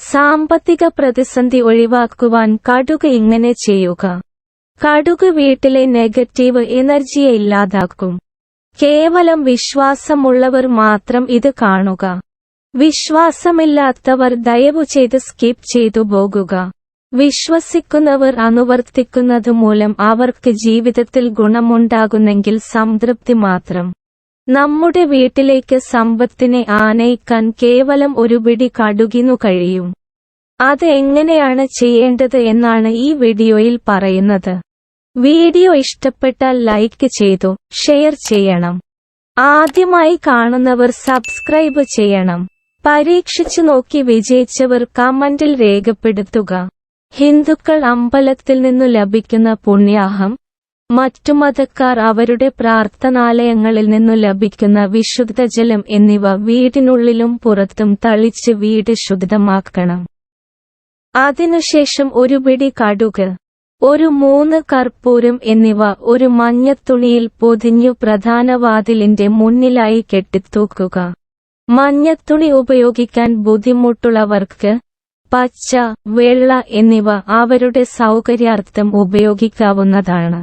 സാമ്പത്തിക പ്രതിസന്ധി ഒഴിവാക്കുവാൻ കടുക് ഇങ്ങനെ ചെയ്യുക. കടുക് വീട്ടിലെ നെഗറ്റീവ് എനർജിയെ ഇല്ലാതാക്കും. കേവലം വിശ്വാസമുള്ളവർ മാത്രം ഇത് കാണുക. വിശ്വാസമില്ലാത്തവർ ദയവു ചെയ്ത് സ്കിപ്പ് ചെയ്തു പോകുക. വിശ്വസിക്കുന്നവർ അനുവർത്തിക്കുന്നതുമൂലം അവർക്ക് ജീവിതത്തിൽ ഗുണമുണ്ടാകുന്നെങ്കിൽ സംതൃപ്തി മാത്രം. നമ്മുടെ വീട്ടിലേക്ക് സമ്പത്തിനെ ആനയിക്കാൻ കേവലം ഒരു പിടി കടുകിനു കഴിയും. അത് എങ്ങനെയാണ് ചെയ്യേണ്ടത് എന്നാണ് ഈ വീഡിയോയിൽ പറയുന്നത്. വീഡിയോ ഇഷ്ടപ്പെട്ടാൽ ലൈക്ക് ചെയ്തു ഷെയർ ചെയ്യണം. ആദ്യമായി കാണുന്നവർ സബ്സ്ക്രൈബ് ചെയ്യണം. പരീക്ഷിച്ചു നോക്കി വിജയിച്ചവർ കമന്റിൽ രേഖപ്പെടുത്തുക. ഹിന്ദുക്കൾ അമ്പലത്തിൽ നിന്നു ലഭിക്കുന്ന പുണ്യാഹം മറ്റു മതക്കാർ അവരുടെ പ്രാർത്ഥനാലയങ്ങളിൽ നിന്നു ലഭിക്കുന്ന വിശുദ്ധജലം എന്നിവ വീടിനുള്ളിലും പുറത്തും തളിച്ച് വീട് ശുദ്ധമാക്കണം. അതിനുശേഷം ഒരു പിടി കടുക് ഒരു മൂന്ന് കർപ്പൂരം എന്നിവ ഒരു മഞ്ഞത്തുണിയിൽ പൊതിഞ്ഞു പ്രധാന വാതിലിന്റെ മുന്നിലായി കെട്ടിത്തൂക്കുക. മഞ്ഞത്തുണി ഉപയോഗിക്കാൻ ബുദ്ധിമുട്ടുള്ളവർക്ക് പച്ച വെള്ള എന്നിവ അവരുടെ സൗകര്യാർത്ഥം ഉപയോഗിക്കാവുന്നതാണ്.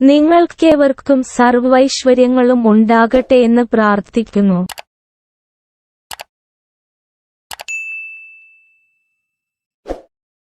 നിങ്ങൾക്കേവർക്കും സർവൈശ്വര്യങ്ങളും ഉണ്ടാകട്ടെ എന്ന് പ്രാർത്ഥിക്കുന്നു.